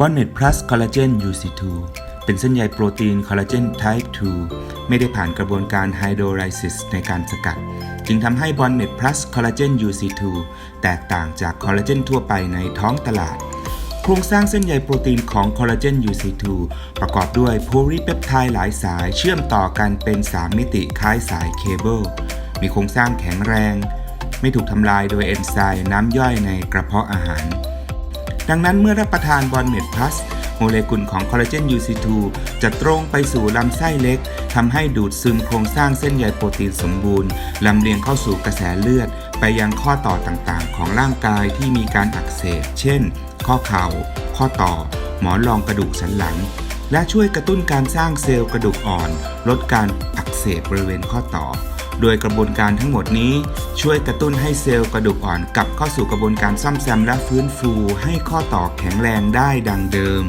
Bonnet Plus Collagen UC2 เป็นเส้นใยโปรตีนคอลลาเจน Type 2 ไม่ได้ผ่านกระบวนการไฮโดรไลซิสในการสกัด จึงทำให้ Bonnet Plus Collagen UC2 แตกต่างจากคอลลาเจนทั่วไปในท้องตลาดโครงสร้างเส้นใยโปรตีนของคอลลาเจน UC2 ประกอบด้วยโพลีเปปไทด์หลายสายเชื่อมต่อกันเป็น 3 มิติคล้ายสายเคเบิลมีโครงสร้างแข็งแรง ไม่ถูกทำลายโดยเอนไซม์น้ำย่อยในกระเพาะอาหาร ดังนั้นเมื่อรับประทานบอลเมดพลัสโมเลกุลของคอลลาเจน UC2 จะตรงไปสู่ลำไส้เล็กทำให้ดูดซึมโครงสร้างเส้นใยโปรตีนสมบูรณ์ลำเลียงเข้าสู่กระแสเลือด ไปยังข้อต่อต่างๆ ของร่างกายที่มีการอักเสบ เช่น ข้อเข่า ข้อต่อ หมอนรองกระดูกสันหลัง และช่วยกระตุ้นการสร้างเซลล์กระดูกอ่อน ลดการอักเสบบริเวณข้อต่อ โดยกระบวนการทั้งหมดนี้ช่วยกระตุ้นให้เซลล์กระดูกอ่อนกลับเข้าสู่กระบวนการซ่อมแซมและฟื้นฟูให้ข้อต่อแข็งแรงได้ดังเดิม